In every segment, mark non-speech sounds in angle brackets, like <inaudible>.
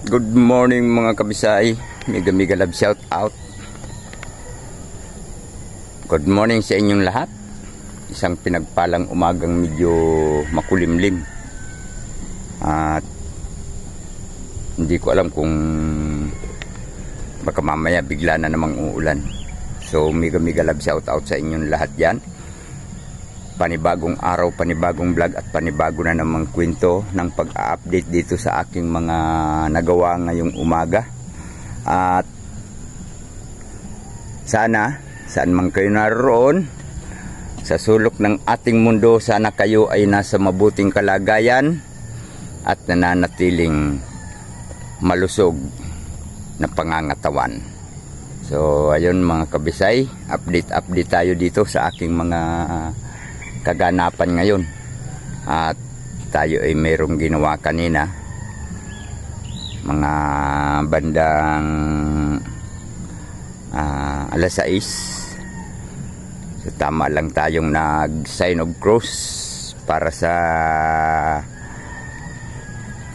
Good morning mga kabisay. Mega mega love shout out. Good morning sa inyong lahat. Isang pinagpalang umagang medyo makulimlim. At hindi ko alam kung baka mamaya bigla na namang uulan. So mega mega love shout out sa inyong lahat yan. Panibagong araw, panibagong vlog at panibago na namang kwento ng pag-update dito sa aking mga nagawa ngayong umaga. At sana, saan man kayo naroon, sa sulok ng ating mundo, sana kayo ay nasa mabuting kalagayan at nananatiling malusog na pangangatawan. So, ayun mga kabisay, update-update tayo dito sa aking mga kaganapan ngayon. At tayo ay mayroong ginawa kanina. Mga bandang ah, alas 6. So, tama lang tayong nag-sign of cross para sa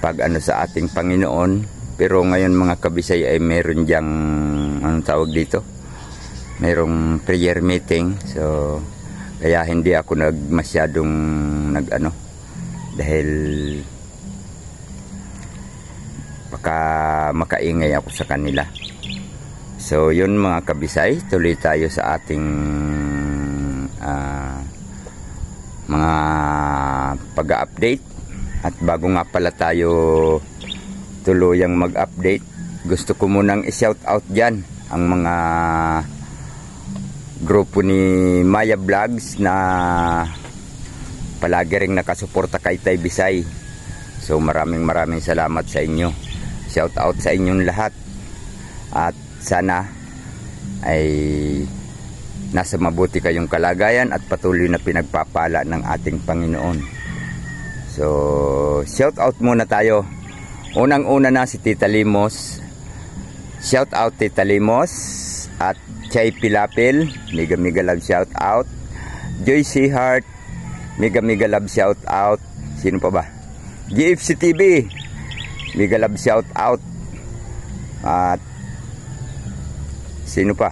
pag ano sa ating Panginoon. Pero ngayon mga kabisay ay meron diyang anong tawag dito? Merong prayer meeting. So kaya hindi ako nag masyadong nag ano dahil baka makaingay ako sa kanila. So yun mga kabisay, tuloy tayo sa ating ah, mga pag-update at bago nga pala tayo tuluyang mag-update gusto ko munang i-shout out dyan ang mga grupo ni Maya Vlogs na palagi ring nakasuporta kay Tay Bisay. So maraming maraming salamat sa inyo. Shout out sa inyong lahat. At sana ay nasa mabuti kayong kalagayan at patuloy na pinagpapala ng ating Panginoon. So shout out muna tayo. Unang-una na si Tita Limos. Shout out Tita Limos Chay Pilapil, mega mega love shout out. Joy. Heart, mega mega love shout out. Sino pa ba? GFC TV, mega love shout out. At sino pa?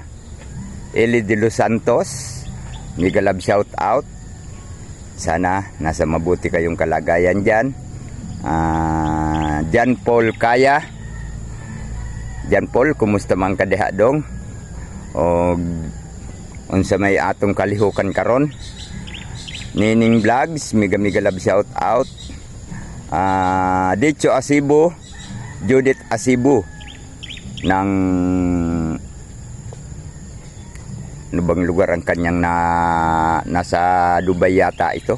Eli de Los Santos, mega love shout out. Sana nasa mabuti kayong kalagayan dyan. Ah, Jan Paul Kaya. Jan Paul, kumusta man ka diha dong? O unsa may atong kalihukan karon Nining Vlogs mega mega love shout out. Ah Dicho Asibo Judith Asibo ng ano bang lugar ang kanyang na nasa Dubai yata ito?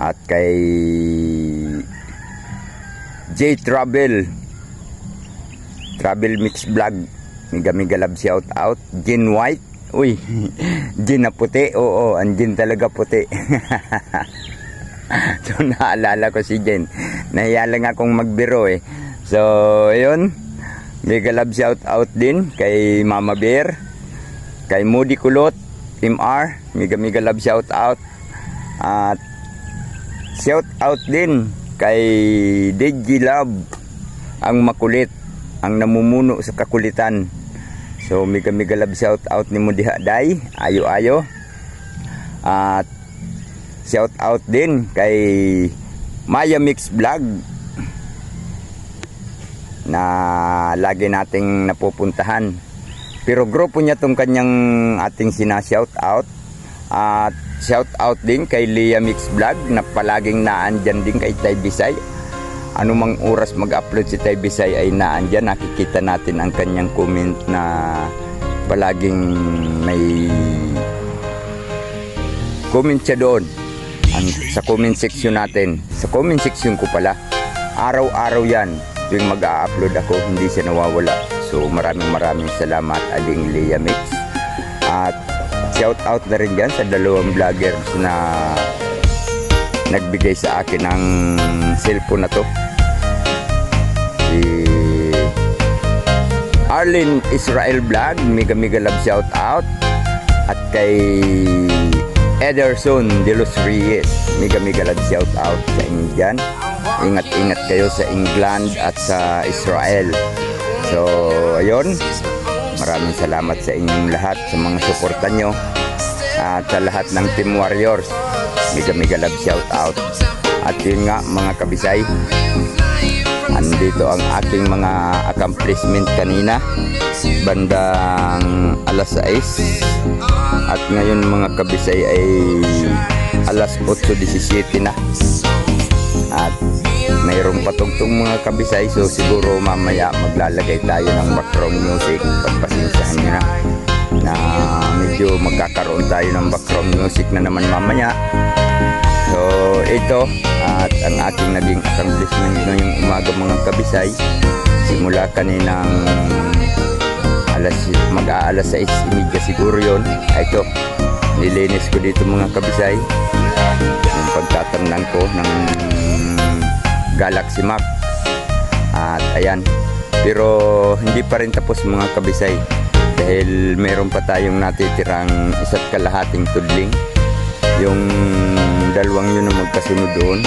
At kay J Travel Travel Mix Vlog Miga miga love shout out. Gin white. Uy, <laughs> gin na puti. Oo, ang gin talaga puti. <laughs> so, naalala ko si Jen. Nahiya lang akong magbiro eh. So, yun. Mega love shout out din kay Mama Bear. Kay Moody Kulot. Team R. Mega mega love shout out. At shout out din kay Digi Love. Ang makulit. Ang namumuno sa kakulitan. So mega mega love shout out ni mo diha day. Ayo ayo. At shout out din kay Maya Mix Vlog na lagi nating napupuntahan. Pero grupo niya tong kanyang ating sina-shout out. At shout out din kay Lia Mix Vlog na palaging naandyan din kay Tay Bisay. Anumang oras mag-upload si Tay Bisay ay naandyan. Nakikita natin ang kanyang comment na palaging may comment siya doon. Ang, sa comment section natin. Sa comment section ko pala. Araw-araw yan. Tuwing mag-upload ako, hindi siya nawawala. So maraming maraming salamat Aling Lea Mix. At shout out na rin dyan sa dalawang vloggers na nagbigay sa akin ng cellphone na to. Si Arlene Israel Vlog, mega mega love shout out. At kay Ederson de los Reyes, mega mega love shout out sa inyo dyan. ingat-ingat kayo sa England at sa Israel. So, ayun. Maraming salamat sa inyong lahat sa mga suporta nyo at sa lahat ng Team Warriors. Mega mega love shout out. At yun nga mga kabisay, andito ang aking mga accomplishment kanina. Bandang alas 6 at ngayon mga kabisay ay alas 8.17 na. At mayroong patugtong mga kabisay so siguro mamaya maglalagay tayo ng background music. Pagpasensyahan nyo na. Na medyo magkakaroon tayo ng background music na naman mamaya. So ito at ang ating naging accomplishment ngayong umaga mga kabisay simula kaninang alas mag-aalas 6.30 siguro yon ay ito nilinis ko dito mga kabisay yung pagtatamnan ko ng Galaxy Map. At ayan. Pero hindi pa rin tapos mga kabisay dahil meron pa tayong natitirang isa't kalahating tudling. Yung dalawang yun na magkasunod doon.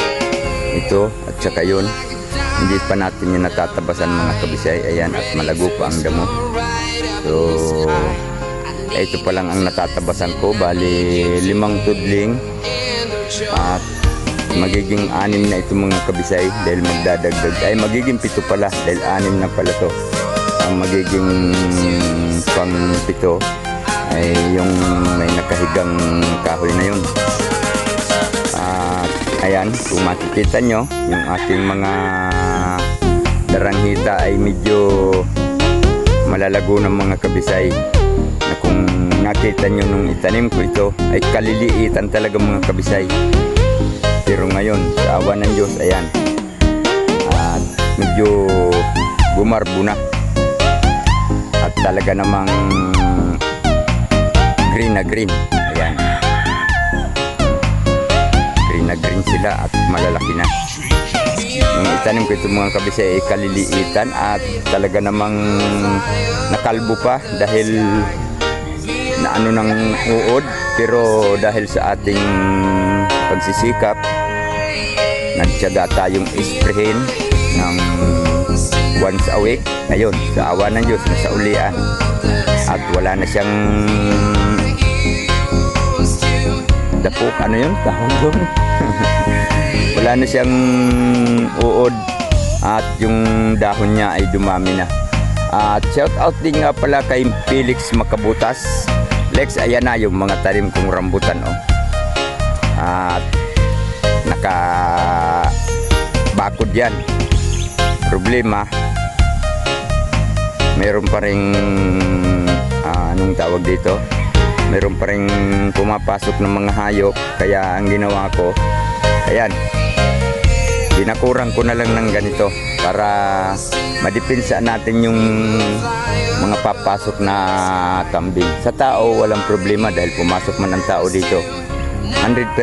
Ito at saka yun. Hindi pa natin yung natatabasan mga kabisay. Ayan at malago pa ang damo. So ito pa lang ang natatabasan ko. Bali limang tudling. At magiging anim na ito mga kabisay dahil magdadagdag. Ay magiging pito pala dahil anim na pala to ang magiging pang pito ay yung may nakahigang kahoy na yun. At ayan kung makikita nyo yung aking mga daranghita ay medyo malalago ng mga kabisay. Na kung nakita nyo nung itanim ko ito ay kaliliitan talaga mga kabisay. Pero ngayon sa awa ng Diyos ayan. At medyo gumarbo na talaga namang green na green. Ayan. Green na green sila at malalaki na. Nung itanim ko ito mga kabisay ay kaliliitan at talaga namang nakalbo pa dahil na ano ng uod. Pero dahil sa ating pagsisikap nagtyaga tayong isprehin ng once a week ayun sa awa ng Diyos nasa ulian. At wala na siyang dapok ano yun? Tahon <laughs> doon wala na siyang uod. At yung dahon niya ay dumami na. At shout out din nga pala kay Felix Makabutas. Lex ayan na yung mga tarim kong rambutan oh. At naka bakod yan. Problema meron pa rin anong tawag dito? Meron pa rin pumapasok ng mga hayop. Kaya ang ginawa ko ayan binakurang ko na lang ng ganito para madipinsa natin yung mga papasok na kambing. Sa tao walang problema dahil pumasok man ang tao dito. 100%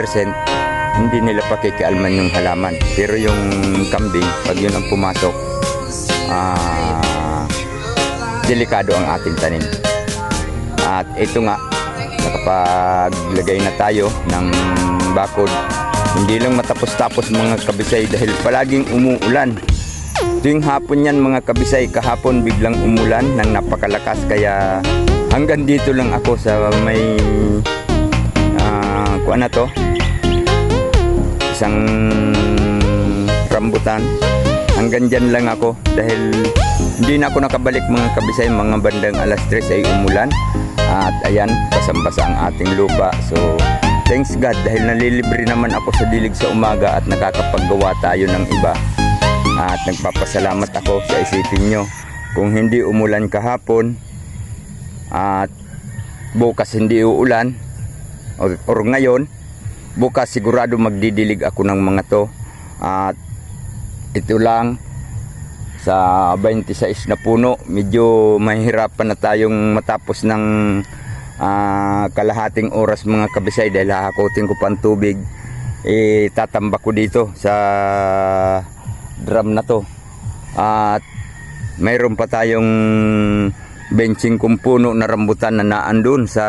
hindi nila pakikialman yung halaman. Pero yung kambing pag yun ang pumasok ah, delikado ang ating tanim. At ito nga nakapaglagay na tayo ng bakod. Hindi lang matapos-tapos mga kabisay dahil palaging umuulan. Tuwing hapon yan mga kabisay kahapon biglang umulan ng napakalakas. Kaya hanggang dito lang ako sa may uh, kuan na to. Isang rambutan. Hanggang dyan lang ako dahil hindi na ako nakabalik mga kabisay. Mga bandang alas 3 ay umulan. At ayan basang-basa ang ating lupa. So thanks God dahil nalilibre naman ako sa dilig sa umaga at nakakapaggawa tayo ng iba. At nagpapasalamat ako sa isipin nyo. Kung hindi umulan kahapon at bukas hindi uulan or, or ngayon bukas sigurado magdidilig ako ng mga to. At ito lang sa 26 na puno medyo mahirapan na tayong matapos ng ah, kalahating oras mga kabisay dahil hahakotin ko pa ang tubig. Eh tatambak ko dito sa drum na to. At mayroon pa tayong benching kung puno na rambutan na naandun sa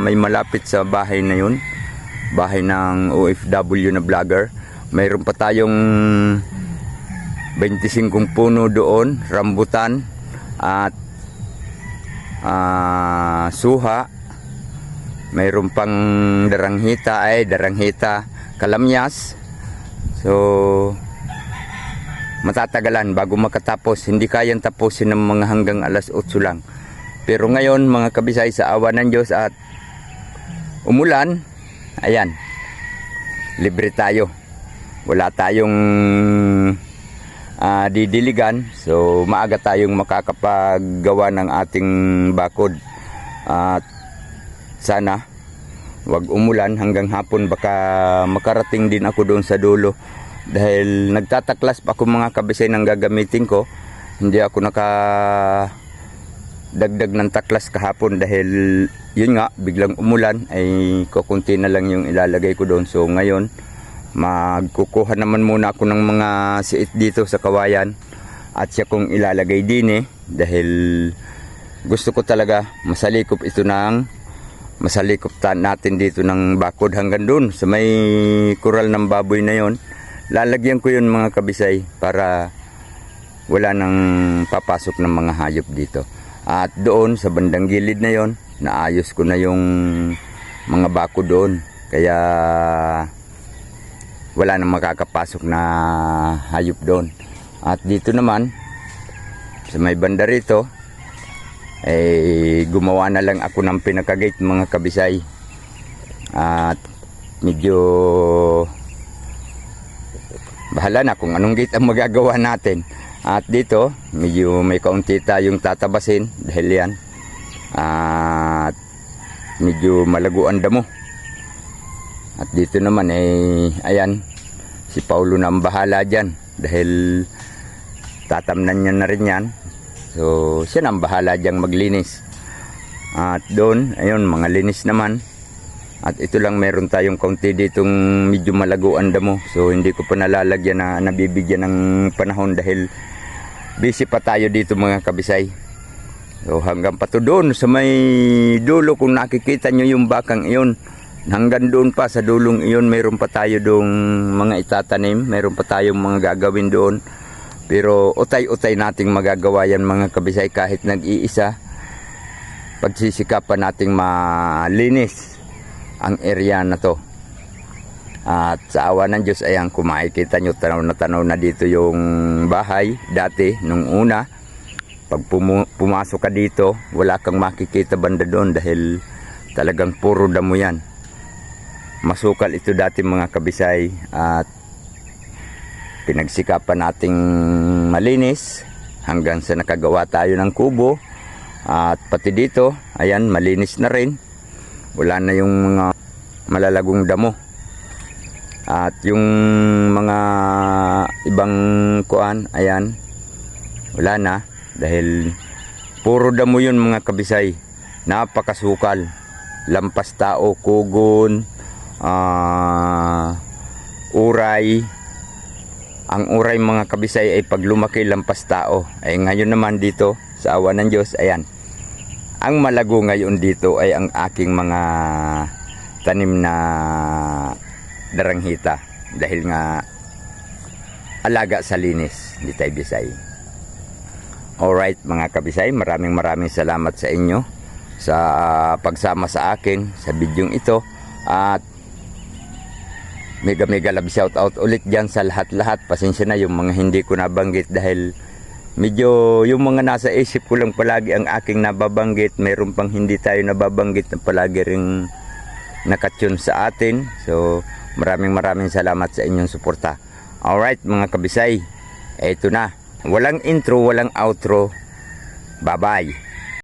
may malapit sa bahay na yun. Bahay ng OFW na vlogger. Mayroon pa tayong 25 puno doon, rambutan at ah, suha. Mayroon pang daranghita ay daranghita kalamyas. So matatagalan bago makatapos. Hindi kayang tapusin ng mga hanggang alas 8 lang. Pero ngayon mga kabisay sa awa ng Diyos at umulan, ayan, libre tayo. Wala tayong ah, didiligan. So maaga tayong makakapaggawa ng ating bakod. At sana wag umulan hanggang hapon. Baka makarating din ako doon sa dulo. Dahil nagtataklas pa ako mga kabisay ng gagamitin ko. Hindi ako naka dagdag ng taklas kahapon dahil yun nga biglang umulan. Ay kukunti na lang yung ilalagay ko doon. So ngayon magkukuha naman muna ako ng mga siit dito sa kawayan at siya kong ilalagay din eh dahil gusto ko talaga masalikop ito ng masalikop natin dito ng bakod hanggang doon sa may kural ng baboy na yon lalagyan ko yun mga kabisay para wala nang papasok ng mga hayop dito. At doon sa bandang gilid na yon naayos ko na yung mga bako doon. Kaya wala nang makakapasok na hayop doon. At dito naman sa may banda rito eh gumawa na lang ako ng pinakagate mga kabisay. At medyo bahala na kung anong gate ang magagawa natin. At dito medyo may kaunti tayong tatabasin dahil yan. At medyo malago ang damo at dito naman eh ayan si Paulo na ang bahala dyan dahil tatamnan niya na rin yan So, siya nang bahala diyang maglinis. At doon, ayun, mga linis naman. At ito lang meron tayong kaunti ditong medyo malaguan damo. So, hindi ko pa nalalagyan na nabibigyan ng panahon dahil busy pa tayo dito mga kabisay. So, hanggang pa to doon sa may dulo kung nakikita nyo yung bakang iyon. Hanggang doon pa sa dulong iyon, meron pa tayo doong mga itatanim. Meron pa tayong mga gagawin doon. Pero utay-utay nating magagawa yan mga kabisay kahit nag-iisa. Pagsisikapan nating malinis ang area na to. At sa awa ng Diyos ayan kung makikita nyo tanaw na tanaw na dito yung bahay dati nung una. Pag pumasok ka dito wala kang makikita banda doon dahil talagang puro damo yan. Masukal ito dati mga kabisay at pinagsikapan nating malinis hanggang sa nakagawa tayo ng kubo. At pati dito ayan malinis na rin. Wala na yung mga malalagong damo. At yung mga ibang kuan ayan wala na. Dahil puro damo yun mga kabisay. Napakasukal. Lampas tao kugon ah, uray ang uray mga kabisay ay pag lumaki lampas tao. Ay ngayon naman dito sa awa ng Diyos, ayan. Ang malago ngayon dito ay ang aking mga tanim na daranghita. Dahil nga alaga sa linis ni Tay Bisay. Alright mga kabisay, maraming maraming salamat sa inyo sa pagsama sa akin sa bidyong ito. At mega mega love shout out ulit dyan sa lahat-lahat. Pasensya na yung mga hindi ko nabanggit dahil medyo yung mga nasa isip ko lang palagi ang aking nababanggit. Meron pang hindi tayo nababanggit na palagi ring nakatune sa atin. So maraming maraming salamat sa inyong suporta. Alright mga kabisay, eto na. Walang intro, walang outro. Bye-bye.